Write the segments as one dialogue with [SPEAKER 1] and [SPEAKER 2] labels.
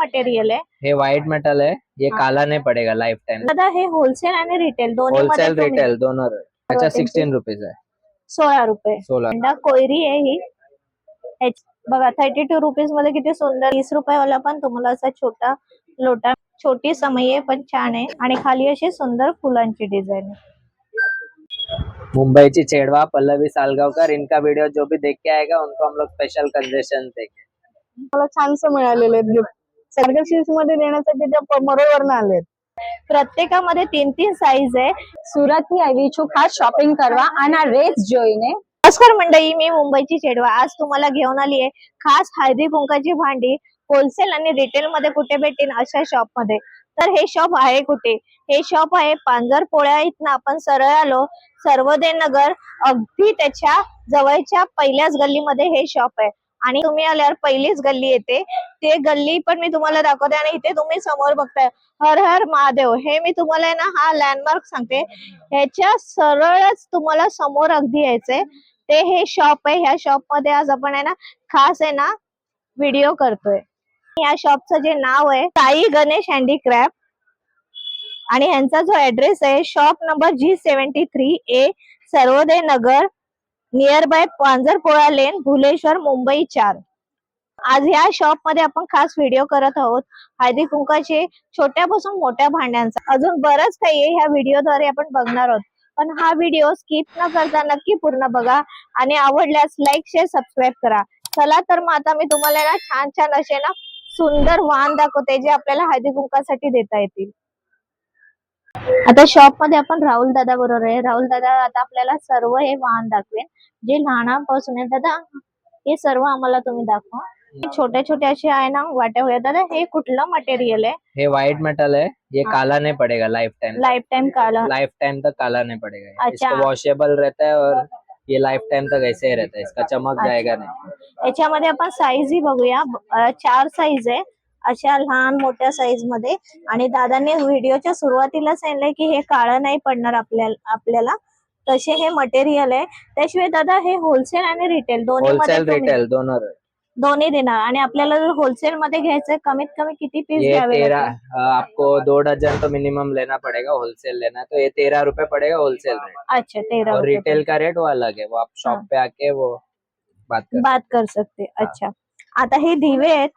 [SPEAKER 1] Material आहे.
[SPEAKER 2] हे white metal है ये
[SPEAKER 1] हाँ।
[SPEAKER 2] काला नहीं पड़ेगा लाइफ टाइम
[SPEAKER 1] दादा हे होलसेल आणि रिटेल दोन्ही मध्ये
[SPEAKER 2] होलसेल
[SPEAKER 1] तुम्ही-
[SPEAKER 2] रिटेल दोनों अच्छा सिक्सटीन रुपीज है
[SPEAKER 1] सोळा रुपये. अंडा कोयरी आहे ही. ह्याच- बघा थर्टी टू रुपीजमध्ये किती सुंदर. तीस रुपयावाला पण तुम्हाला असा छोटा लोटा छोटी समई आहे पण छान आहे. आणि खाली अशी सुंदर फुलांची डिझाईन आहे.
[SPEAKER 2] मुंबई ची छेड़वा पल्लवी सालगावकर. इनका वीडियो जो भी देख के आएगा उनको हम लोग स्पेशल कंसेशन देंगे.
[SPEAKER 3] मला छानसं मिळालेले गिफ्ट सगळ्या मध्ये देण्यासाठी त्या मरोवरनं आलेत.
[SPEAKER 1] प्रत्येकामध्ये तीन तीन साईज आहे.
[SPEAKER 3] सुरत ही आयवी खास शॉपिंग करवा आणि रेट जोईने
[SPEAKER 1] नमस्कार मंडळी मी मुंबईची चेडवा. आज तुम्हाला घेऊन आली आहे खास हळदी कुंकाची भांडी. होलसेल आणि रिटेल मध्ये कुठे भेटेल अशा शॉपमध्ये. तर हे शॉप आहे कुठे? हे शॉप आहे पांजर पोळ्या इथन आपण सरळ आलो. सर्वोदय नगर अगदी त्याच्या जवळच्या पहिल्याच गल्लीमध्ये हे शॉप आहे. आणि तुम्ही आल्यावर पहिलीच गल्ली येते. ते गल्ली पण मी तुम्हाला दाखवते आणि इथे तुम्ही समोर बघताय. हर हर महादेव. हे मी तुम्हाला आहे ना हा लँडमार्क सांगते. ह्याच्या सरळच तुम्हाला समोर अगदी यायचंय. ते हे शॉप आहे. ह्या शॉपमध्ये आज आपण आहे ना खास आहे ना व्हिडिओ करतोय. या शॉपचं जे नाव आहे साई गणेश हँडीक्राफ्ट आणि ह्यांचा जो ऍड्रेस आहे shop number G seventy three A Sarvodaya Nagar near by Panjrapola lane Bhuleshwar Mumbai चार. आज ह्या शॉपमध्ये आपण खास व्हिडिओ करत आहोत. हळदी कुंकाचे छोट्यापासून मोठ्या भांड्यांचा. अजून बरंच काही आहे ह्या व्हिडिओद्वारे आपण बघणार आहोत. पण हा व्हिडिओ स्किप न करता नक्की पूर्ण बघा आणि आवडल्यास लाईक शेअर सबस्क्राईब करा. चला तर मग आता मी तुम्हाला ना छान छान असे ना सुंदर वाहन दाखवते जे आपल्याला हळदी कुंकासाठी देता येतील. आता शॉपमध्ये आपण राहुल दादा बरोबर आहे. राहुल दादा आता आपल्याला सर्व हे वाहन दाखवेन. जे लहानापासून आहे दादा हे सर्व आम्हाला तुम्ही दाखवा. छोट्या छोट्या असे आहे ना वाट्या होया दादा हे कुठलं मटेरियल आहे?
[SPEAKER 2] ये व्हाइट मेटल है ये
[SPEAKER 1] हाँ।
[SPEAKER 2] काला नहीं पड़ेगा लाइफ टाइम
[SPEAKER 1] लाईफ टाइम काला.
[SPEAKER 2] लाइफ टाइम तक काला नहीं पड़ेगा.
[SPEAKER 1] अच्छा।
[SPEAKER 2] वॉशेबल रहता है और ये लाइफ टाइम तक ऐसे ही रहता है. इसका चमक। जाएगा नहीं
[SPEAKER 1] याच्यामध्ये आपण साईज ही बघूया. चार साईज आहे. अशा लहान मोठ्या साईजमध्ये. आणि दादांनी व्हिडिओच्या सुरुवातीला सांगितलंय की हे काळं नाही पडणार आपल्याला आपल्याला. तसे हे मटेरियल आहे. त्याशिवाय दादा हे होलसेल आणि रिटेल दोन्ही
[SPEAKER 2] होलसेल
[SPEAKER 1] तुम्ही-
[SPEAKER 2] रिटेल दोनों रहते
[SPEAKER 1] दोन्ही देणार. आणि आपल्याला जर होलसेल मध्ये घ्यायचंय कमीत कमी किती पीस
[SPEAKER 2] ये
[SPEAKER 1] घ्यावे
[SPEAKER 2] तेरह
[SPEAKER 1] लागतील?
[SPEAKER 2] अ, आपको दो डजन तो मिनिमम लेना पड़ेगा होलसेल लेना. है तो ये तेरह रुपए पड़ेगा होलसेल रेट
[SPEAKER 1] अच्छा तेरह
[SPEAKER 2] और
[SPEAKER 1] रुपये
[SPEAKER 2] रिटेल का रेट वो अलग है. वो आप शॉप
[SPEAKER 1] हाँ।
[SPEAKER 2] पे आके वो बात कर
[SPEAKER 1] बात कर सकते अच्छा. आता हे दिवे आहेत.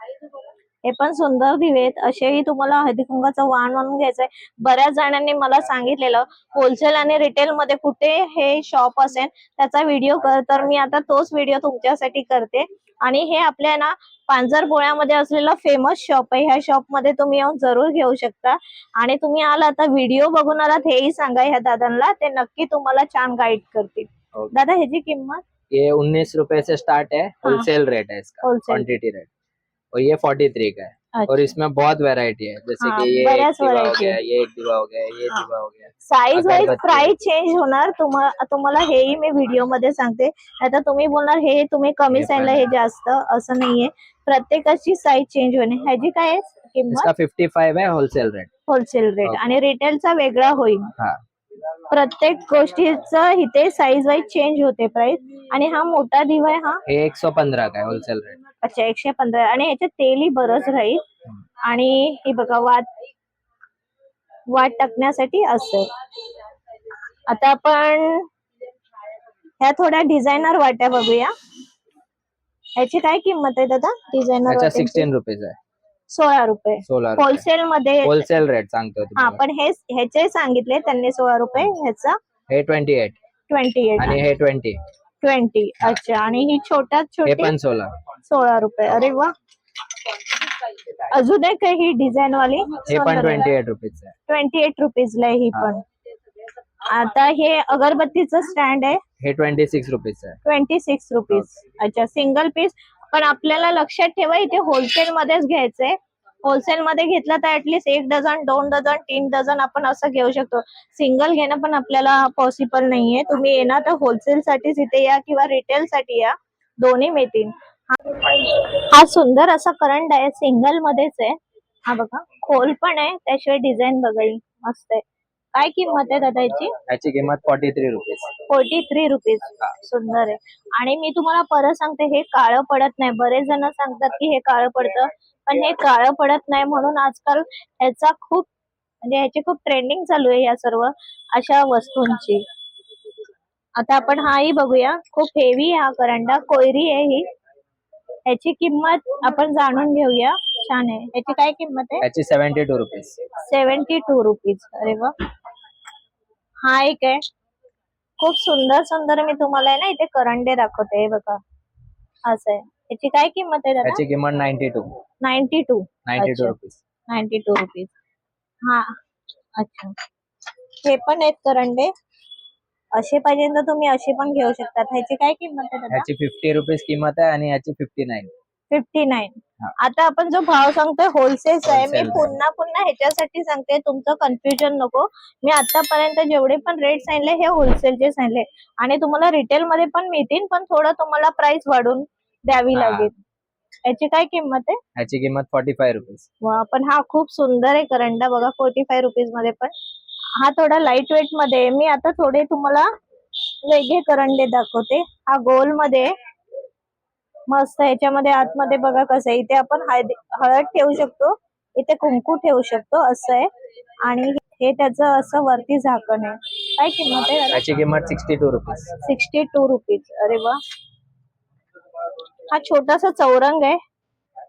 [SPEAKER 1] हे पण सुंदर दिवे आहेत असेही तुम्हाला हळदी कुंकाचं वाण म्हणून घ्यायचंय. बऱ्याच जणांनी मला सांगितलेलं होलसेल आणि रिटेल मध्ये कुठे हे शॉप असेल त्याचा व्हिडिओ कर. तर मी आता तोच व्हिडिओ तुमच्यासाठी करते. आणि हे आपल्या ना पांजरपोळ्यामध्ये असलेलं फेमस शॉप आहे. ह्या शॉपमध्ये तुम्ही येऊन जरूर घेऊ शकता. आणि तुम्ही आला आता व्हिडिओ बघून आलात हेही सांगा ह्या दादांना. ते नक्की तुम्हाला छान गाईड करतील.
[SPEAKER 2] ओके।
[SPEAKER 1] दादा ह्याची किंमत?
[SPEAKER 2] ये उन्नीस रुपए से स्टार्ट है. होलसेल रेट है इसका.
[SPEAKER 1] होलसेल
[SPEAKER 2] क्वांटिटी रेट और ये फोर्टी थ्री का है। और
[SPEAKER 1] अच्छा।
[SPEAKER 2] इसमें बहुत वैरायटी है जैसे
[SPEAKER 1] हाँ,
[SPEAKER 2] कि ये एक दीवा हो गया। ये एक दीवा हो गया ये। दीवा हो गया।
[SPEAKER 1] Size
[SPEAKER 2] wise.
[SPEAKER 1] प्राइस चेंज होणार तुम्हाला तुम्हाला हेही मी व्हिडिओमध्ये सांगते. आता तुम्ही बोलणार हे तुम्ही कमी
[SPEAKER 2] हे
[SPEAKER 1] सांगितलं हे जास्त असं नाहीये. प्रत्येकाची साईज चेंज होणे. ह्याची काय आहे? किंमत?
[SPEAKER 2] इसका फिफ्टी फाइव है होलसेल रेट
[SPEAKER 1] होलसेल रेट. आणि रिटेलचा वेगळा होईल.
[SPEAKER 2] हाँ.
[SPEAKER 1] प्रत्येक गोष्टीचं इथे साईज वाईज चेंज होते प्राइस आणि हा मोठा दिवा आहे हा?
[SPEAKER 2] ये एक सौ पंद्रह का है होलसेल रेट
[SPEAKER 1] अच्छा एकशे पंधरा. आणि ह्याच्यात तेलही बरंच राहील. आणि हे बघा वाट वाट टाकण्यासाठी असं आता आपण ह्या थोड्या डिझायनर वाट्या बघूया. ह्याची काय किंमत आहे दादा? डिझायनर
[SPEAKER 2] सिक्सटीन रुपीज है
[SPEAKER 1] सोळा रुपये.
[SPEAKER 2] सोलह
[SPEAKER 1] होलसेल मध्ये
[SPEAKER 2] होलसेल रेट सांगतो
[SPEAKER 1] हा पण हे ह्याचे सांगितले त्यांनी सोळा रुपये ह्याचा.
[SPEAKER 2] हे ट्वेंटी एट
[SPEAKER 1] ट्वेंटी एट
[SPEAKER 2] आणि हे ट्वेंटी
[SPEAKER 1] ट्वेंटी. अच्छा आणि ही छोट्यात
[SPEAKER 2] हे
[SPEAKER 1] छोटी
[SPEAKER 2] पण सोळा.
[SPEAKER 1] सोळा रुपये. अरे वा. अजून एक आहे ही डिझाईन वाली
[SPEAKER 2] हे पण ट्वेंटी एट रुपीज आहे.
[SPEAKER 1] ट्वेंटी एट रुपीजला आहे ही
[SPEAKER 2] हा.
[SPEAKER 1] पण. आता हे अगरबत्तीचं स्टँड आहे.
[SPEAKER 2] हे ट्वेंटी सिक्स रुपीज आहे.
[SPEAKER 1] ट्वेंटी सिक्स रुपीज अच्छा सिंगल पीस पण आपल्याला लक्षात ठेवा इथे होलसेल मध्येच घ्यायचंय. होलसेल मध्ये घेतलं तर ऍटलीस्ट एक डझन दोन डझन तीन डझन आपण असं घेऊ शकतो. सिंगल घेणं पण आपल्याला पॉसिबल नाहीये. तुम्ही येणार तर होलसेल साठीच इथे या किंवा रिटेल साठी या. दोन्ही मिळतील. हा- सुंदर असा करंट आहे. सिंगल मध्येच आहे. हा बघा. खोल पण आहे. त्याशिवाय डिझाईन बघाई मस्त आहे. काय किंमत आहे दादा याची
[SPEAKER 2] याची किंमत forty three rupees
[SPEAKER 1] forty three rupees सुंदर आहे. आणि मी तुम्हाला परत सांगते हे काळं पडत नाही. बरेच जण सांगतात की हे काळं पडतं पण हे काळं पडत नाही म्हणून आजकाल ह्याचा खूप म्हणजे ह्याची खूप ट्रेंडिंग चालू आहे या सर्व अशा वस्तूंची. आता आपण हाही बघूया. खूप हेवी हा करंडा. कोयरी आहे ही. ह्याची किंमत आपण जाणून घेऊया. छान आहे. ह्याची काय किंमत आहे?
[SPEAKER 2] याची seventy two rupees
[SPEAKER 1] seventy two rupees अरे वा. हा एक आहे. खूप सुंदर सुंदर मी तुम्हाला आहे ना इथे करंडे दाखवते हे बघा. असं आहे. याची काय किंमत आहे दादा?
[SPEAKER 2] याची किंमत ninety two.
[SPEAKER 1] Ninety two.
[SPEAKER 2] Ninety two
[SPEAKER 1] अच्छा.
[SPEAKER 2] रुपीज.
[SPEAKER 1] Ninety two rupees. हा. अच्छा. हे पण आहेत करंडे. असे पाहिजे तर तुम्ही असे पण घेऊ शकतात. ह्याची काय किंमत आहे दादा?
[SPEAKER 2] फिफ्टी रुपीज किंमत आहे आणि याची फिफ्टी नाईन
[SPEAKER 1] फिफ्टी नाईन. आता आपण जो भाव सांगतोय होलसेल आहे मी. पुन्हा पुन्हा ह्याच्यासाठी सांगते तुमचं कन्फ्युजन नको मी आतापर्यंत जेवढे पण रेट सांगितले हे होलसेलचे सांगितले आणि तुम्हाला रिटेल मध्ये पण मिळतील पण थोडं तुम्हाला प्राइस वाढून द्यावी. लागेल याची काय किंमत आहे
[SPEAKER 2] याची किंमत फॉर्टी फाय रुपीज
[SPEAKER 1] पण हा खूप सुंदर आहे करंडा बघा फोर्टी फाय रुपीजमध्ये पण हा थोडा लाइट वेटमध्ये. मी आता थोडे तुम्हाला वेगळे करंडे दाखवते हा गोलमध्ये. मस्त ह्याच्यामध्ये आतमध्ये बघा कसं आहे. इथे आपण हळदी हळद ठेवू शकतो. इथे कुंकू ठेवू शकतो. असं आहे. आणि हे त्याचं असं वरती झाकण आहे. काय किंमत आहे?
[SPEAKER 2] याची किंमत sixty two rupees
[SPEAKER 1] sixty two rupees अरे वा. हा छोटासा चौरंग आहे.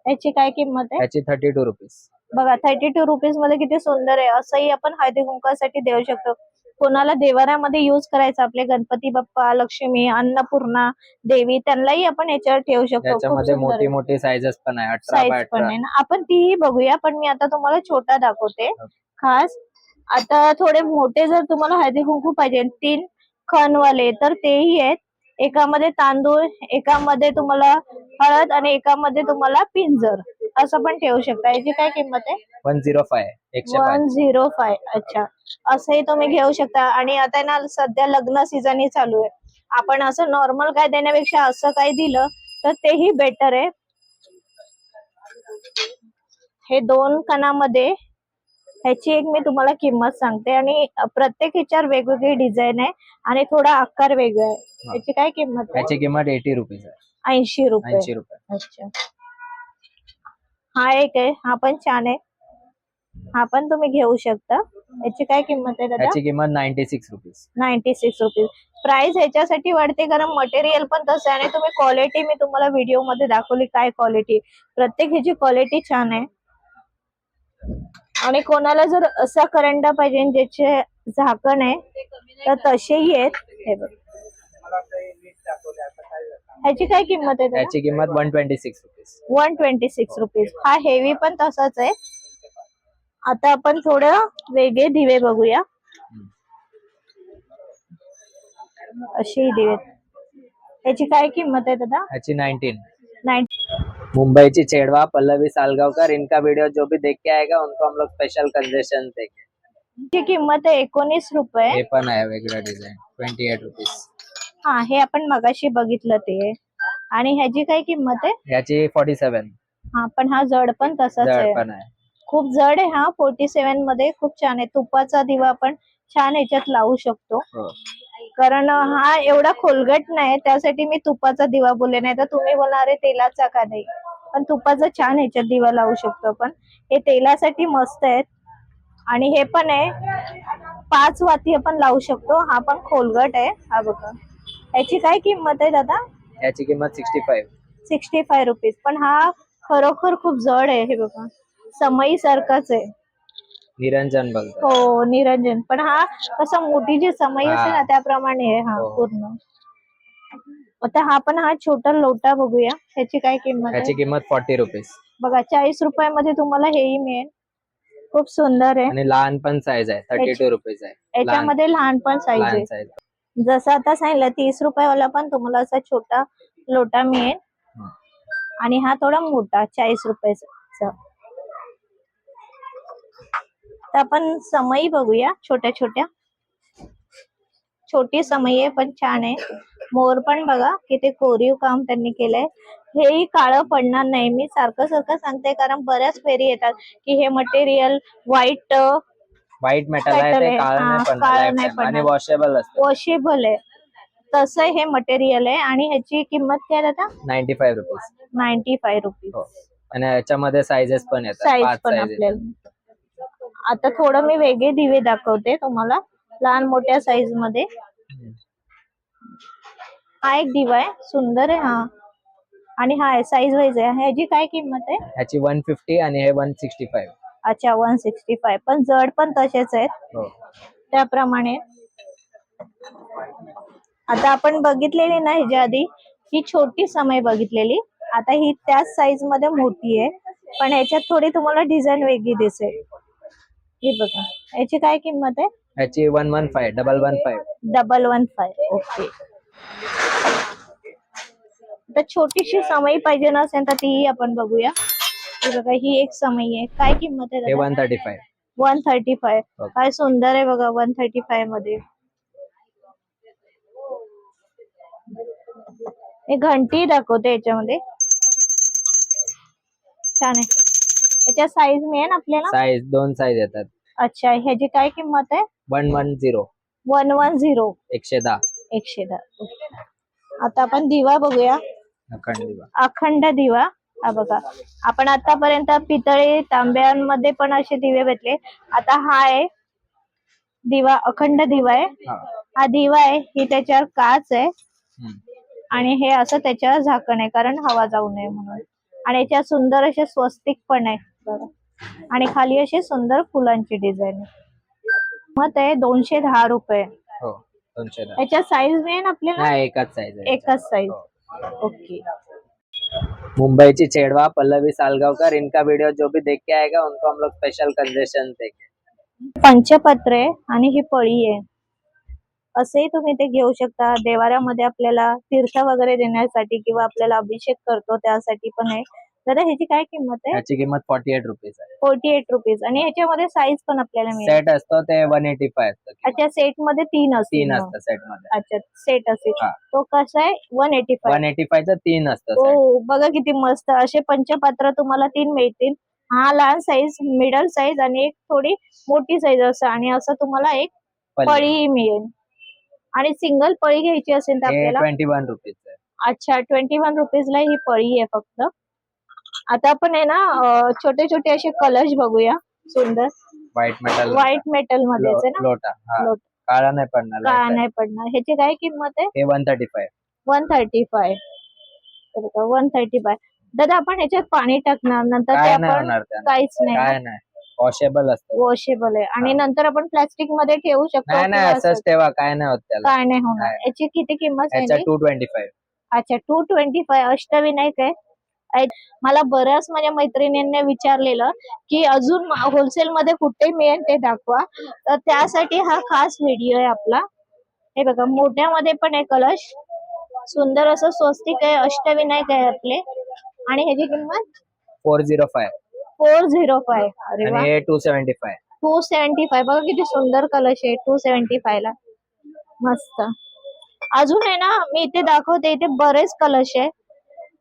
[SPEAKER 1] याची काय किंमत आहे?
[SPEAKER 2] याची थर्टी टू रुपीज
[SPEAKER 1] बघा थर्टी टू रुपीजमध्ये किती सुंदर आहे. असंही आपण हळदी कुंकासाठी देऊ शकतो. कोणाला देवाऱ्यामध्ये युज करायचं? आपले गणपती बाप्पा लक्ष्मी अन्नपूर्णा देवी त्यांनाही आपण याच्यावर ठेवू शकतो. खूप
[SPEAKER 2] याच्यामध्ये
[SPEAKER 1] सुंदर.
[SPEAKER 2] मोठी. मोठी साईजेस पण आहे अठरा बाय
[SPEAKER 1] साईज पण
[SPEAKER 2] अठरा.
[SPEAKER 1] आहे ना. आपण तीही बघूया पण मी आता तुम्हाला छोटा दाखवते. खास आता थोडे मोठे जर तुम्हाला हळदी कुंकू पाहिजे तीन खणवाले तर तेही आहेत. एकामध्ये तांदूळ एकामध्ये तुम्हाला हळद आणि एकामध्ये तुम्हाला पिंजर. असं पण ठेवू शकता. याची काय किंमत आहे?
[SPEAKER 2] वन झिरो फाय एकशे पाच.
[SPEAKER 1] वन झिरो फाय अच्छा. असंही तुम्ही घेऊ शकता. आणि आता ना सध्या लग्न सीझन ही चालू आहे. आपण असं नॉर्मल काय देण्यापेक्षा असं काही दिलं तर तेही बेटर आहे. हे दोन कणामध्ये ह्याची एक मी तुम्हाला किंमत सांगते. आणि प्रत्येक ह्याच्यावर वेगवेगळी डिझाईन आहे आणि थोडा आकार वेगळा आहे.
[SPEAKER 2] हा.
[SPEAKER 1] याची काय किंमत आहे?
[SPEAKER 2] याची किंमत एटी रुपीज आहे.
[SPEAKER 1] ऐंशी रुपये.
[SPEAKER 2] ऐंशी रुपये.
[SPEAKER 1] अच्छा. हा एक आहे. हा पण छान आहे. हा पण तुम्ही घेऊ शकता. याची काय किंमत आहे दादा?
[SPEAKER 2] याची किंमत ninety six rupees
[SPEAKER 1] ninety six rupees price ह्याच्यासाठी वाढते कारण मटेरियल पण तसं आहे आणि तुम्ही क्वालिटी मी तुम्हाला व्हिडिओमध्ये दाखवली काय क्वालिटी प्रत्येक ह्याची क्वालिटी छान आहे. आणि कोणाला जर असा करंडा पाहिजे ज्याचे झाकण आहे तर तसेही आहेत. हे बघ. ह्याची काय किंमत आहे दादा?
[SPEAKER 2] याची किंमत one twenty six rupees
[SPEAKER 1] one twenty six rupees हा हेवी पण तसाच आहे. आता आपण थोडं वेगळे दिवे बघूया. अशी दिवे. याची काय किंमत आहे दादा?
[SPEAKER 2] याची नाइनटीन
[SPEAKER 1] नाईन
[SPEAKER 2] मुंबई ची चेड़वा पल्लवी सालगावकर इनका वीडियो जो भी देख के आएगा उनको हम लोग स्पेशल कंसेशन देंगे.
[SPEAKER 1] ची किंमत आहे एकोणीस रुपये.
[SPEAKER 2] हे पण आहे वेगळं डिझाईन ट्वेंटी एट रुपीज
[SPEAKER 1] हा हे आपण मगाशी बघितलं ते. आणि ह्याची काय किंमत आहे?
[SPEAKER 2] याची फोर्टी सेवन
[SPEAKER 1] हा पण हा जड पण तसाच आहे.
[SPEAKER 2] जड पण आहे.
[SPEAKER 1] खूप जड आहे हा फोर्टी सेव्हनमध्ये खूप छान आहे. तुपाचा दिवा आपण छान ह्याच्यात लावू शकतो.
[SPEAKER 2] हो.
[SPEAKER 1] कारण हा एवढा खोलगट नाही त्यासाठी मी तुपाचा दिवा बोलले नाही. तर तुम्ही बोलणार तेलाचा का नाही? पण तुपाचा छान ह्याच्यात दिवा लावू शकतो आपण. हे तेलासाठी मस्त आहेत. आणि हे पण आहे. पाच वाती आपण लावू शकतो. हा पण खोलगट आहे. हा बघा. याची काय किंमत आहे दादा?
[SPEAKER 2] याची किंमत sixty five
[SPEAKER 1] sixty five rupees पण हा खरोखर खूप जड आहे हे बघा. समई सारखाच आहे.
[SPEAKER 2] निरंजन बघ.
[SPEAKER 1] हो निरंजन. पण हा कसा मोठी जी समई असते ना
[SPEAKER 2] हा.
[SPEAKER 1] त्याप्रमाणे आहे हा
[SPEAKER 2] हो.
[SPEAKER 1] पूर्ण. आता हा पण हा छोटा लोटा बघूया. त्याची काय किंमत
[SPEAKER 2] याची
[SPEAKER 1] आहे
[SPEAKER 2] किंमत फोर्टी रुपीज
[SPEAKER 1] बघा चाळीस रुपयामध्ये तुम्हाला हेही मिळेल. खूप सुंदर आहे.
[SPEAKER 2] आणि लहान पण साईज आहे थर्टी टू रुपीज आहे. लहान
[SPEAKER 1] याच्यामध्ये लहान पण साईज
[SPEAKER 2] लहान
[SPEAKER 1] आहे.
[SPEAKER 2] साईज
[SPEAKER 1] जसं आता सांगितलं तीस रुपयावाला पण तुम्हाला असा छोटा लोटा मिळेल. आणि हा थोडा मोठा चाळीस रुपयाचा. तर आपण समई बघूया छोट्या छोट्या. छोटी समई आहे पण छान आहे. मोर पण बघा किती कोरीव काम त्यांनी केलंय. हेही काळं पडणार नाही मी सारखं सारखं सांगते कारण बऱ्याच फेरी येतात की हे मटेरियल व्हाईट
[SPEAKER 2] व्हाईट मेटल आहे ते. काळं नाही. आणि. वॉशेबल असतं.
[SPEAKER 1] वॉशेबल आहे. तसं हे मटेरियल आहे आणि ह्याची किंमत काय आहे दादा?
[SPEAKER 2] Ninety five
[SPEAKER 1] rupees ninety five
[SPEAKER 2] rupees आणि याच्यामध्ये साईजेस पण येतात.
[SPEAKER 1] साईज
[SPEAKER 2] पाच
[SPEAKER 1] पण आपल्याला. आता थोडं मी वेगळे दिवे दाखवते तुम्हाला. लहान मोठ्या साईजमध्ये. हा एक दिवा आहे. सुंदर आहे हा. आणि हा साईज वाईज आहे. ह्याची काय किंमत आहे?
[SPEAKER 2] ह्याची वन फिफ्टी आणि हे वन सिक्स्टी फाईव्ह
[SPEAKER 1] अच्छा वन सिक्स्टी फाय. पण जड पण तसेच आहेत.
[SPEAKER 2] हो.
[SPEAKER 1] त्याप्रमाणे आता आपण बघितलेली ना ह्याच्या आधी ही छोटी समय बघितलेली. आता ही त्याच साईजमध्ये मोठी आहे. पण ह्याच्यात थोडी तुम्हाला डिझाईन वेगळी दिसेल. ही बघा. याची काय किंमत आहे?
[SPEAKER 2] ह्याची one one five double one five
[SPEAKER 1] double one five okay आता छोटीशी समई पाहिजे नसेल तर तीही आपण बघूया. ही बघा ही एक समई आहे. काय किंमत आहे
[SPEAKER 2] हे one thirty five
[SPEAKER 1] one thirty five
[SPEAKER 2] Okay.
[SPEAKER 1] काय सुंदर आहे बघा वन थर्टी फायमध्ये. हे घंटी दाखवते याच्यामध्ये. छान आहे. याच्या साईज मिळेल आपल्याला?
[SPEAKER 2] साईज दोन साईज येतात.
[SPEAKER 1] अच्छा ह्याची काय किंमत आहे?
[SPEAKER 2] One one zero
[SPEAKER 1] one one zero
[SPEAKER 2] एकशे दहा.
[SPEAKER 1] एकशे दहा. आता आपण दिवा बघूया.
[SPEAKER 2] अखंड दिवा.
[SPEAKER 1] अखंड दिवा. हा बघा. आपण आतापर्यंत पितळे तांब्यांमध्ये पण असे दिवे भेटले आता हा आहे दिवा अखंड दिवा आहे.
[SPEAKER 2] हा.
[SPEAKER 1] दिवा आहे ही त्याच्यावर काच आहे. आणि हे असं त्याच्यावर झाकण आहे कारण हवा जाऊ नये म्हणून. आणि याच्यात सुंदर असे स्वस्तिक पण आहे बघा. आणि खाली अशी सुंदर फुलांची डिझाईन आहे. मग आहे दोनशे दहा रुपये.
[SPEAKER 2] हो
[SPEAKER 1] याच्यात साईज मिळेल आपल्याला
[SPEAKER 2] साईज
[SPEAKER 1] एकच साईज
[SPEAKER 2] हो.
[SPEAKER 1] ओके.
[SPEAKER 2] मुंबई ची पल्लवी सालगावकर इनका वीडियो जो भी देख के आएगा उनको हम लोग स्पेशल कंसेशन देंगे.
[SPEAKER 1] पंचपत्रे आणि ही पळी आहे. असेही तुम्ही ते घेऊ शकता. देवाऱ्यामध्ये आपल्याला तीर्थ वगैरे देण्यासाठी किंवा आपल्याला अभिषेक करतो त्यासाठी पण आहे तर ह्याची काय किंमत आहे?
[SPEAKER 2] ह्याची किंमत फॉर्टी एट रुपीज आहे.
[SPEAKER 1] फोर्टी एट रुपीज आणि ह्याच्यामध्ये साईज पण आपल्याला मिळेल.
[SPEAKER 2] सेट असतो ते वन एटी फाय असतं
[SPEAKER 1] अच्छा सेटमध्ये तीन असतील
[SPEAKER 2] तीन. असतं सेटमध्ये
[SPEAKER 1] अच्छा सेट असेल.
[SPEAKER 2] हा.
[SPEAKER 1] तो कसा आहे? One eighty five
[SPEAKER 2] one eighty फायचं तीन असतं set.
[SPEAKER 1] हो बघा किती मस्त. असे पंचपात्र तुम्हाला तीन मिळतील. हा लहान साईज मिडल साईज आणि एक थोडी मोठी साईज असं. आणि असं तुम्हाला एक
[SPEAKER 2] पल्लवी.
[SPEAKER 1] पळी मिळेल. आणि सिंगल पळी घ्यायची असेल तर
[SPEAKER 2] हे
[SPEAKER 1] आपल्याला
[SPEAKER 2] ट्वेंटी वन रुपीज आहे.
[SPEAKER 1] अच्छा ट्वेंटी वन रुपीजला ही पळी आहे फक्त. आता आपण आहे ना छोटे छोटे असे कलश बघूया. सुंदर.
[SPEAKER 2] व्हाईट मेटल
[SPEAKER 1] व्हाईट मेटल मध्येच आहे ना?
[SPEAKER 2] लोटा. काळा नाही पडणार
[SPEAKER 1] का
[SPEAKER 2] light आहे.
[SPEAKER 1] नाही पडणार. ह्याची काय किंमत आहे?
[SPEAKER 2] हे one thirty five
[SPEAKER 1] one thirty five one thirty five दादा आपण ह्याच्यात पाणी टाकणार. नंतर ते
[SPEAKER 2] काय नाही
[SPEAKER 1] आपण
[SPEAKER 2] होणार त्यानं
[SPEAKER 1] काहीच नाही.
[SPEAKER 2] काय नाही. वॉशेबल असतं.
[SPEAKER 1] वॉशेबल आहे. आणि नंतर आपण प्लास्टिकमध्ये ठेवू शकतो
[SPEAKER 2] नाही नाही
[SPEAKER 1] किंवा
[SPEAKER 2] असंच
[SPEAKER 1] असं-
[SPEAKER 2] काय नाही होत त्याला.
[SPEAKER 1] काय नाही होणार.
[SPEAKER 2] नाही.
[SPEAKER 1] याची किती किंमत आहे
[SPEAKER 2] टू ट्वेंटी फाय
[SPEAKER 1] अच्छा टू ट्वेंटी फाय अष्टविनायक आहे. मला बऱ्याच माझ्या मैत्रिणींनी विचारलेलं की अजून होलसेल मध्ये कुठे मिळेल ते दाखवा. तर त्यासाठी हा खास व्हिडिओ आहे आपला. हे बघा मोठ्यामध्ये पण आहे कलश. सुंदर असं स्वस्तिक आहे अष्टविनायक आहे आपले. आणि ह्याची किंमत?
[SPEAKER 2] Four zero five
[SPEAKER 1] four zero five अरे वा.
[SPEAKER 2] आणि two seventy five
[SPEAKER 1] two seventy five बघा किती सुंदर कलश आहे टू सेव्हन्टी फाय ला. मस्त. अजून आहे ना मी इथे दाखवते इथे बरेच कलश आहे.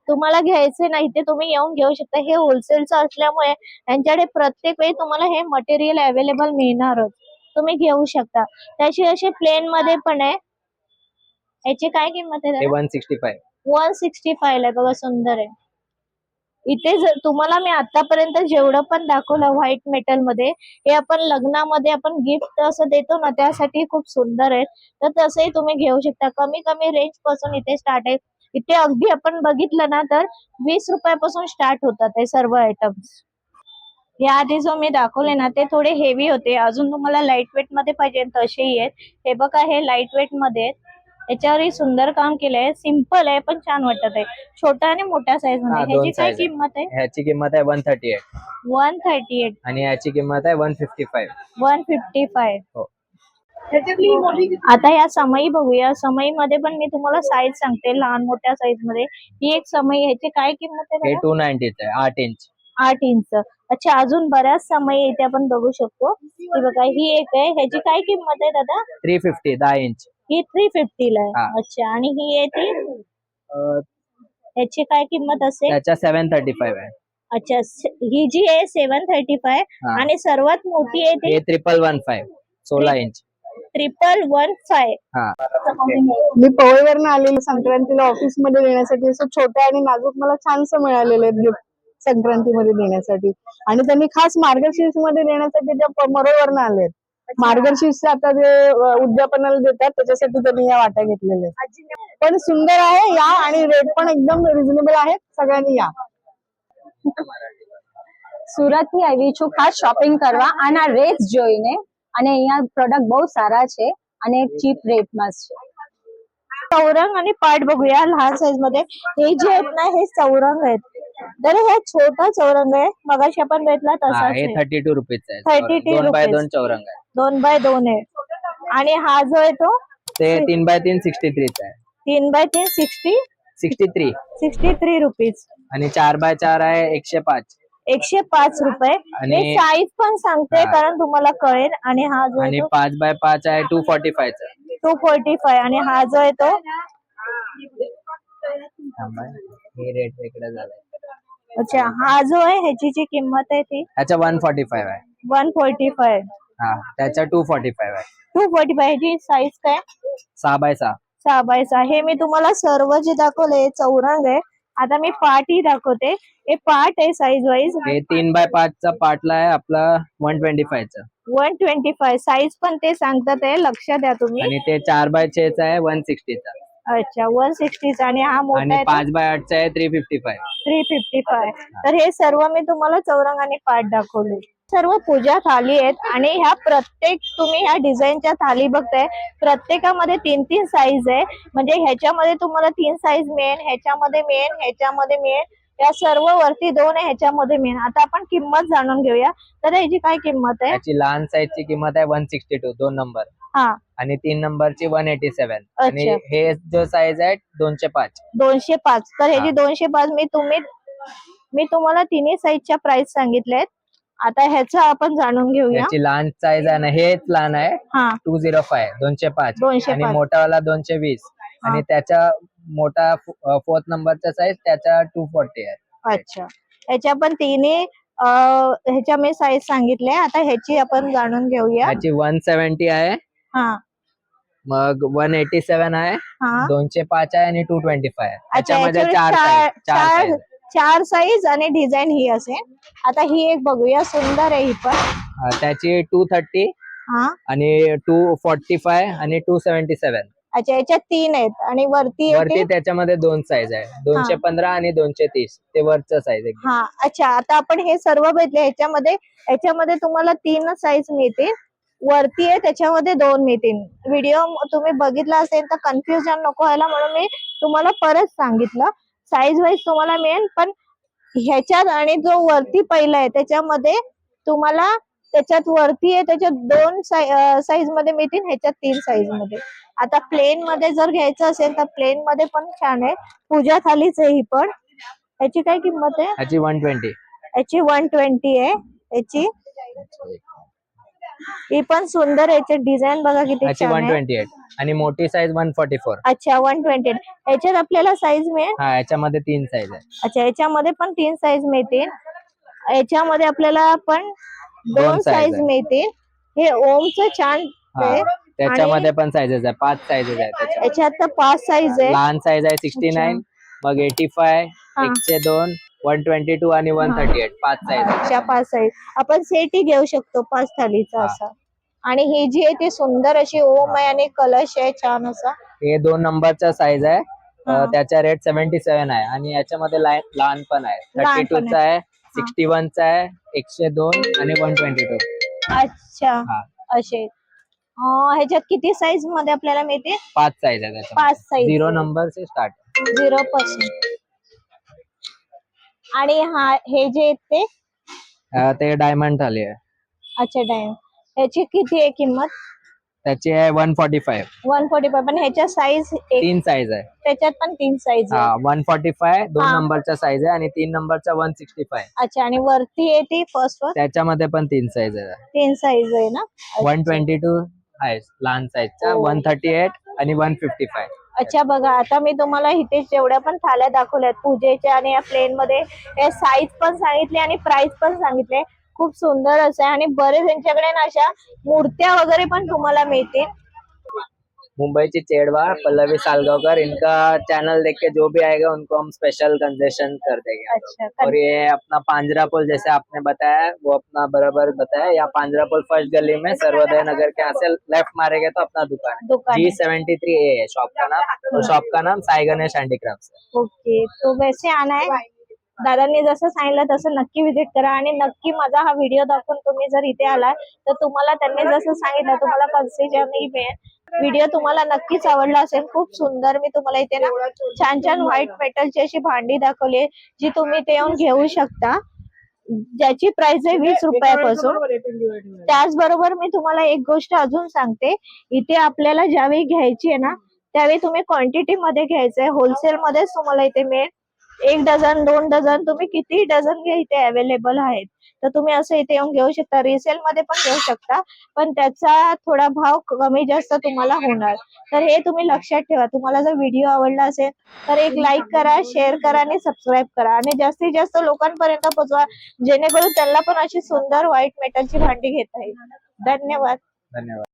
[SPEAKER 1] तुम्हाला घ्यायचे नाही ते तुम्ही येऊन घेऊ शकता. हे होलसेलचं असल्यामुळे यांच्याकडे प्रत्येक वेळी तुम्हाला हे मटेरियल अवेलेबल मिळणारच. तुम्ही घेऊ शकता. त्याशी असे प्लेन मध्ये पण आहे. याची काय किंमत आहे
[SPEAKER 2] one sixty five
[SPEAKER 1] one sixty five ला आहे. बघा सुंदर आहे. इथे जर तुम्हाला मी आतापर्यंत जेवढं पण दाखवलं व्हाईट मेटलमध्ये हे आपण लग्नामध्ये आपण गिफ्ट असं देतो ना त्यासाठी खूप सुंदर आहे. तर तसंही तुम्ही घेऊ शकता. कमी कमी रेंजपासून इथे स्टार्ट आहे. इथे अगदी आपण बघितलं ना तर वीस रुपयापासून स्टार्ट होतात हे सर्व आयटम्स या आधी जो मी दाखवले ना ते थोडे हेवी होते. अजून तुम्हाला लाइट वेटमध्ये पाहिजे तसेही आहेत. हे बघा हे लाइट वेटमध्ये याच्यावरही सुंदर काम केलंय. सिंपल आहे पण छान वाटत आहे. छोटा आणि मोठ्या
[SPEAKER 2] साईजमध्ये.
[SPEAKER 1] ह्याची काय. किंमत आहे?
[SPEAKER 2] ह्याची किंमत आहे one thirty eight
[SPEAKER 1] one thirty eight
[SPEAKER 2] आणि याची किंमत आहे one fifty five
[SPEAKER 1] one fifty five
[SPEAKER 2] हो.
[SPEAKER 1] आता या समई बघूया. समई मध्ये पण मी तुम्हाला साईज सांगते. लहान मोठ्या साईजमध्ये. ही एक समई ह्याची काय किंमत आहे
[SPEAKER 2] हे? टू नाईन्टीच आहे. आठ इंच
[SPEAKER 1] आठ इंच अच्छा अजून बऱ्याच समई इथे आपण बघू शकतो. ही बघा ही एक आहे. ह्याची काय किंमत आहे दादा?
[SPEAKER 2] थ्री फिफ्टी दहा इंच
[SPEAKER 1] ही थ्री फिफ्टी ला आहे. अच्छा आणि ही आहे ती? ह्याची काय किंमत असेल?
[SPEAKER 2] त्याच्या सेवन थर्टी फाईव्ह आहे.
[SPEAKER 1] अच्छा ही जी आहे सेवन थर्टी फाय. आणि सर्वात मोठी आहे ती?
[SPEAKER 2] ट्रिपल वन फाईव्ह सोळा इंच
[SPEAKER 1] ट्रिपल वन फाय
[SPEAKER 2] हा
[SPEAKER 3] मी पवईवरनं आलेली संक्रांतीला ऑफिस मध्ये देण्यासाठी असं छोट्या आणि नाजूक मला छानसं मिळालेलं आहे गिफ्ट संक्रांतीमध्ये देण्यासाठी आणि त्यांनी खास मार्गशीर्ष मध्ये देण्यासाठी त्या मरोवरनं आले मार्गशीर्ष आता जे अ, उद्यापनाला देतात त्याच्यासाठी त्यांनी या वाट्या घेतलेल्या आहेत पण सुंदर आहे या आणि रेट पण एकदम रिझनेबल आहेत સગળાની યા
[SPEAKER 4] સુરતથી આવી છું ખાસ શોપિંગ કરવા આના રેટ્સ જોઈને અને અહીંયા પ્રોડક્ટ બહુ સારા છે અને ચીપ રેટમાં જ છે
[SPEAKER 1] चौरंग आणि पाठ बघूया लहान साईज मध्ये हे जे आहेत ना हे चौरंग आहेत तर हे छोटा चौरंग आहे मगाशी आपण घेतला
[SPEAKER 2] हा
[SPEAKER 1] तसाच
[SPEAKER 2] हे
[SPEAKER 1] आहे
[SPEAKER 2] थर्टी टू रुपीज आहे
[SPEAKER 1] 32
[SPEAKER 2] दोन बाय
[SPEAKER 1] रुपीज.
[SPEAKER 2] दोन चौरंग आहे
[SPEAKER 1] दोन बाय दोन आहे आणि हा जो आहे तो
[SPEAKER 2] ते तीन बाय तीन सिक्स्टी थ्रीच आहे
[SPEAKER 1] तीन बाय तीन sixty
[SPEAKER 2] sixty three
[SPEAKER 1] sixty three rupees
[SPEAKER 2] आणि चार बाय चार आहे एकशे पाच
[SPEAKER 1] एकशे पाच रुपये.
[SPEAKER 2] आणि-
[SPEAKER 1] मी साईज पण सांगते
[SPEAKER 2] हा.
[SPEAKER 1] कारण तुम्हाला कळेल. आणि हा जो
[SPEAKER 2] आणि पाच बाय पाच आहे टू फोर्टी फायचा
[SPEAKER 1] टू फोर्टी फाय आणि हा जो आहे तो
[SPEAKER 2] हे रेट वेगळं झालंय.
[SPEAKER 1] अच्छा हा जो आहे ह्याची जी किंमत आहे ती?
[SPEAKER 2] त्याचा वन फोर्टी फाईव्ह आहे.
[SPEAKER 1] वन फोर्टी फाय
[SPEAKER 2] हा त्याचा टू फोर्टी फाईव्ह आहे.
[SPEAKER 1] टू फोर्टी फाय ह्याची साईज काय?
[SPEAKER 2] सहा बाय सहा.
[SPEAKER 1] सहा बाय सहा. हे मी तुम्हाला सर्व जे दाखवले चौरंग आहे. आता मी पाठ ही दाखवते. हे पाठ आहे साईज वाईज
[SPEAKER 2] हे तीन बाय पाचचा पाटला आहे. आपला वन ट्वेंटी फायचा
[SPEAKER 1] वन ट्वेंटी फाय साईज पण ते सांगतात आहे. लक्ष द्या तुम्ही.
[SPEAKER 2] आणि ते चार बाय छेचा आहे. वन सिक्स्टीचा
[SPEAKER 1] अच्छा वन सिक्स्टीचा आणि हा मोठा
[SPEAKER 2] आणि
[SPEAKER 1] आहे
[SPEAKER 2] पाच बाय आठचा आहे. Three fifty five
[SPEAKER 1] three fifty five तर हे सर्व मी तुम्हाला चौरंग आणि पाठ दाखवले. सर्व पूजा थाली आहेत आणि ह्या प्रत्येक तुम्ही ह्या डिझाईनच्या थाली बघताय प्रत्येकामध्ये तीन तीन साईज आहे. म्हणजे ह्याच्यामध्ये तुम्हाला तीन साईज मिळेल ह्याच्यामध्ये मिळेल ह्याच्यामध्ये मिळेल. या सर्व वरती दोन आहे ह्याच्यामध्ये मिळेल. आता आपण किंमत जाणून घेऊया. तर ह्याची काय किंमत आहे?
[SPEAKER 2] त्याची लहान साईजची किंमत आहे वन सिक्स्टी टू दोन नंबर
[SPEAKER 1] हा.
[SPEAKER 2] आणि तीन नंबरची वन एटी सेव्हन आणि
[SPEAKER 1] अच्छा.
[SPEAKER 2] हे जो साईज आहे दोनशे पाच.
[SPEAKER 1] दोनशे पाच. तर ह्याची
[SPEAKER 2] हा.
[SPEAKER 1] दोनशे पाच मी तुम्ही मी तुम्हाला तिन्ही साईजच्या प्राइस सांगितल्यात आता ह्याचं आपण जाणून घेऊया.
[SPEAKER 2] याची लहान साईज आहे ना हेच लहान आहे.
[SPEAKER 1] हा.
[SPEAKER 2] टू झिरो फाय दोनशे पाच.
[SPEAKER 1] 205.
[SPEAKER 2] आणि मोठावाला दोनशे वीस. आणि त्याच्या मोठा फोर्थ नंबरचा साईज त्याचा टू फोर्टी आहे.
[SPEAKER 1] अच्छा. ह्याच्या पण तिन्ही अं, ह्याच्या मी साईज सांगितल्या आता ह्याची आपण जाणून घेऊया.
[SPEAKER 2] याची वन सेव्हन्टी आहे.
[SPEAKER 1] हा.
[SPEAKER 2] मग वन एटी सेव्हन आहे.
[SPEAKER 1] हा.
[SPEAKER 2] दोनशे पाच आहे आणि टू ट्वेंटी फाय
[SPEAKER 1] अच्छा याच्यावर
[SPEAKER 2] चार
[SPEAKER 1] चार
[SPEAKER 2] size, चार
[SPEAKER 1] चार
[SPEAKER 2] size.
[SPEAKER 1] चार साईज आणि डिझाईन ही असेल. आता ही एक बघूया सुंदर आहे ही पण.
[SPEAKER 2] त्याची टू थर्टी
[SPEAKER 1] हा.
[SPEAKER 2] आणि टू फोर्टी फाय आणि टू सेव्हन्टी सेव्हन
[SPEAKER 1] अच्छा याच्यात तीन आहेत. आणि वरती
[SPEAKER 2] वरती त्याच्यामध्ये दोन साईज आहे. दोनशे पंधरा आणि दोनशे तीस. ते वरचं साईज आहे.
[SPEAKER 1] हा अच्छा. आता आपण हे सर्व बघितले ह्याच्यामध्ये ह्याच्यामध्ये तुम्हाला तीन साईज मिळतील. वरती आहे त्याच्यामध्ये दोन मिळतील. व्हिडिओ तुम्ही बघितला असेल तर कन्फ्युजन नको व्हायला म्हणून मी तुम्हाला परत सांगितलं. साईज वाईज तुम्हाला मिळेल पण ह्याच्यात आणि जो वरती पहिला आहे त्याच्यामध्ये तुम्हाला त्याच्यात वरती आहे त्याच्यात दोन साईजमध्ये मिळतील ह्याच्यात तीन साईजमध्ये. आता प्लेन मध्ये जर घ्यायचं असेल तर प्लेन मध्ये पण छान आहे. पूजा थालीच आहे ही पण. ह्याची काय किंमत आहे?
[SPEAKER 2] ह्याची वन ट्वेंटी
[SPEAKER 1] याची वन ट्वेंटी आहे. याची ही पण सुंदर याचे डिझाईन बघा किती छान
[SPEAKER 2] वन
[SPEAKER 1] आहे.
[SPEAKER 2] ट्वेंटी एट आणि मोठी साईज वन फोर्टी फोर
[SPEAKER 1] अच्छा वन ट्वेंटी याच्यात आपल्याला साईज मिळेल?
[SPEAKER 2] हा याच्यामध्ये तीन साईज आहे.
[SPEAKER 1] अच्छा याच्यामध्ये पण तीन साईज मिळतील. याच्यामध्ये आपल्याला पण
[SPEAKER 2] दोन
[SPEAKER 1] दोन
[SPEAKER 2] size
[SPEAKER 1] साईज
[SPEAKER 2] आहे.
[SPEAKER 1] मिळतील. हे ओमचं छान आहे.
[SPEAKER 2] त्याच्यामध्ये पण साईजेस आहे. पाच साईजेस आहे त्याच्यात
[SPEAKER 1] याच्यात तर पाच साईज आहे.
[SPEAKER 2] लहान साईज आहे सिक्स्टी नाईन मग एटी फाय
[SPEAKER 1] हा.
[SPEAKER 2] एकशे दोन वन ट्वेंटी टू आणि वन थर्टी एट पाच साईज
[SPEAKER 1] अशा पाच साईज आपण सेटही घेऊ शकतो पाच थालीचा
[SPEAKER 2] हा.
[SPEAKER 1] असा. आणि ही जी आहे ती सुंदर अशी ओम आहे आणि कलश आहे छान असा.
[SPEAKER 2] हे दोन नंबरचा साईज आहे.
[SPEAKER 1] हा.
[SPEAKER 2] अं, त्याचा रेट सेव्हन्टी सेव्हन आहे. आणि याच्यामध्ये लाय- लहान पण आहे.
[SPEAKER 1] लहान
[SPEAKER 2] थर्टी
[SPEAKER 1] पण
[SPEAKER 2] टू चा आहे सिक्स्टी वन चा आहे एकशे दोन आणि वन ट्वेंटी टू
[SPEAKER 1] अच्छा.
[SPEAKER 2] हा.
[SPEAKER 1] असे. अं, ह्याच्यात किती साईजमध्ये आपल्याला मिळते
[SPEAKER 2] पाच साईज आहे
[SPEAKER 1] पाच साईज
[SPEAKER 2] झिरो नंबर से स्टार्ट
[SPEAKER 1] झिरो पासून आणि हा हे जे आहेत ते?
[SPEAKER 2] ते डायमंड थाली आहे.
[SPEAKER 1] अच्छा टाइम ह्याची किती आहे किंमत?
[SPEAKER 2] त्याची आहे one forty five
[SPEAKER 1] one forty five पण ह्याच्या साईज
[SPEAKER 2] तीन साईज आहे.
[SPEAKER 1] त्याच्यात पण तीन साईज
[SPEAKER 2] हा वन फोर्टी फाय दोन
[SPEAKER 1] हा.
[SPEAKER 2] नंबरचा साईज आहे आणि तीन नंबरचा वन सिक्स्टी फाय
[SPEAKER 1] अच्छा आणि वरती आहे ती फर्स्ट वर
[SPEAKER 2] त्याच्यामध्ये पण तीन साईज आहे.
[SPEAKER 1] तीन साईज आहे ना?
[SPEAKER 2] वन ट्वेंटी टू आहे लहान साईजचा. वन थर्टी एट आणि वन फिफ्टी फाय
[SPEAKER 1] अच्छा बघा आता मी तुम्हाला इथे जेवढ्या पण थाल्या दाखवल्यात पूजेच्या आणि या प्लेन मध्ये साईज पण सांगितली आणि प्राइस पण सांगितले. खूप सुंदर असं आहे आणि बरेच यांच्याकडे ना अशा मूर्त्या वगैरे पण तुम्हाला मिळतील.
[SPEAKER 2] मुंबई चेड़वा पल्लवी सालगावकर. इनका चैनल देख के जो भी आएगा उनको हम स्पेशल कंसेशन कर देंगे.
[SPEAKER 1] अच्छा
[SPEAKER 2] और ये अपना पांजरा पुल जैसे आपने बताया वो अपना बराबर बताया या पांजरा पुल फर्स्ट गली में सर्वोदय नगर के यहाँ से लेफ्ट मारेंगे तो अपना दुकान है। जी। सेवेंटी थ्री ए है शॉप का नाम। और शॉप का नाम साई गणेश हैंडीक्राफ्ट
[SPEAKER 1] ओके तो वैसे आना है। दादांनी जसं सांगितलं तसं नक्की विजिट करा आणि नक्की माझा हा व्हिडिओ दाखवून तुम्ही जर इथे आलाय तर तुम्हाला त्यांनी जसं सांगितलं तुम्हाला कन्सेशन मिळेल व्हिडिओ तुम्हाला नक्कीच आवडला असेल. खूप सुंदर मी तुम्हाला इथे ना छान छान व्हाईट मेटलची अशी भांडी दाखवली जी तुम्ही इथे येऊन घेऊ शकता. ज्याची प्राइस आहे वीस रुपयापासून. त्याचबरोबर मी तुम्हाला एक गोष्ट अजून सांगते. इथे आपल्याला ज्यावेळी घ्यायची आहे ना त्यावेळी तुम्ही क्वांटिटी मध्ये घ्यायचंय. होलसेल मध्येच तुम्हाला इथे मिळेल. एक डझन दोन डझन तुम्ही किती डझन घ्या इथे अवेलेबल आहेत. तर तुम्ही असं इथे येऊन घेऊ शकता. रिसेल मध्ये पण घेऊ शकता. पण त्याचा थोडा भाव कमी जास्त तुम्हाला होणार. तर हे तुम्ही लक्षात ठेवा. तुम्हाला जर व्हिडिओ आवडला असेल तर एक लाईक करा शेअर करा आणि सबस्क्राईब करा. आणि जास्तीत जास्त लोकांपर्यंत पोहोचवा जेणेकरून त्यांना पण अशी सुंदर व्हाईट मेटलची भांडी घेता येईल. धन्यवाद.
[SPEAKER 2] धन्यवाद.